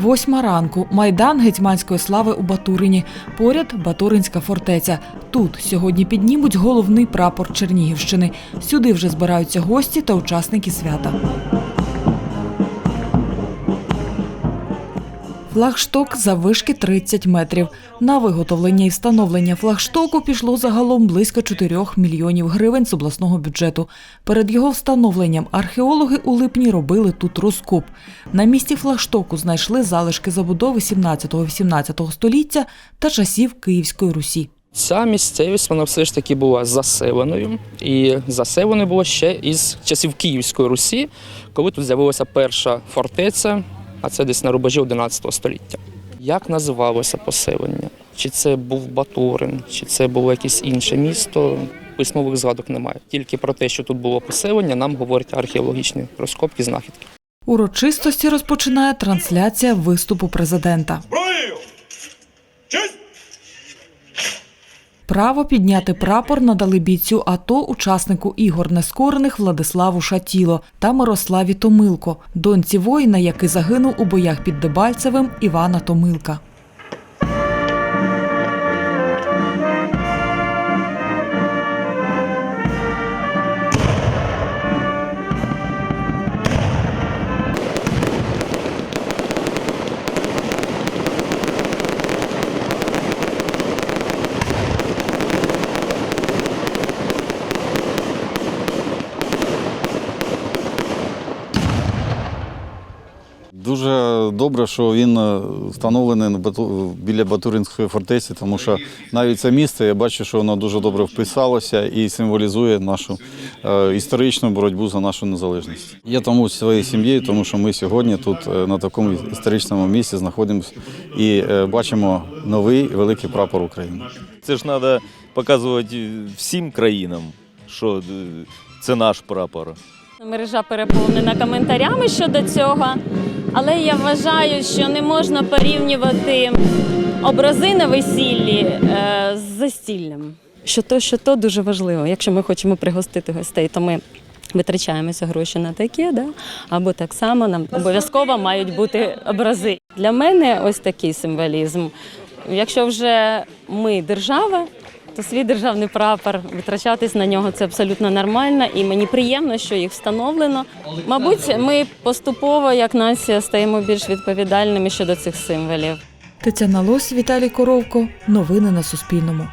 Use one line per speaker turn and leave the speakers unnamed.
Восьма ранку. Майдан гетьманської слави у Батурині. Поряд Батуринська фортеця. Тут сьогодні піднімуть головний прапор Чернігівщини. Сюди вже збираються гості та учасники свята. Флагшток заввишки 30 метрів. На виготовлення і встановлення флагштоку пішло загалом близько 4 мільйонів гривень з обласного бюджету. Перед його встановленням археологи у липні робили тут розкоп. На місці флагштоку знайшли залишки забудови 17-18 століття та часів Київської Русі.
Ця місцевість вона все ж таки була заселеною, і заселеною було ще із часів Київської Русі, коли тут з'явилася перша фортеця, а це десь на рубежі 11 століття. Як називалося поселення? Чи це був Батурин, чи це було якесь інше місто? Письмових згадок немає. Тільки про те, що тут було поселення, нам говорять археологічні розкопки, знахідки.
Урочистості розпочинає трансляція виступу президента.
Зброю! Честь!
Право підняти прапор надали бійцю АТО учаснику ігор нескорених Владиславу Шатіло та Мирославі Томилко, доньці воїна, який загинув у боях під Дебальцевим Івана Томилка.
Дуже добре, що він е, встановлений на Бату- біля Батуринської фортеці, тому що навіть це місце я бачу, що воно дуже добре вписалося і символізує нашу е, історичну боротьбу за нашу незалежність. Я тому своєю сім'єю, тому що ми сьогодні тут е, на такому історичному місці знаходимося і е, бачимо новий великий прапор України.
Це ж треба показувати всім країнам, що це наш прапор.
Мережа переповнена коментарями щодо цього, але я вважаю, що не можна порівнювати образи на весіллі е, з застіллям. Що то, що то дуже важливо. Якщо ми хочемо пригостити гостей, то ми витрачаємося гроші на таке, да? або так само нам обов'язково мають бути образи. Для мене ось такий символізм. Якщо вже ми держава, то свій державний прапор витрачатись на нього це абсолютно нормально, і мені приємно, що їх встановлено. Мабуть, ми поступово, як нація, стаємо більш відповідальними щодо цих символів.
Тетяна Лось, Віталій Коровко. Новини на Суспільному.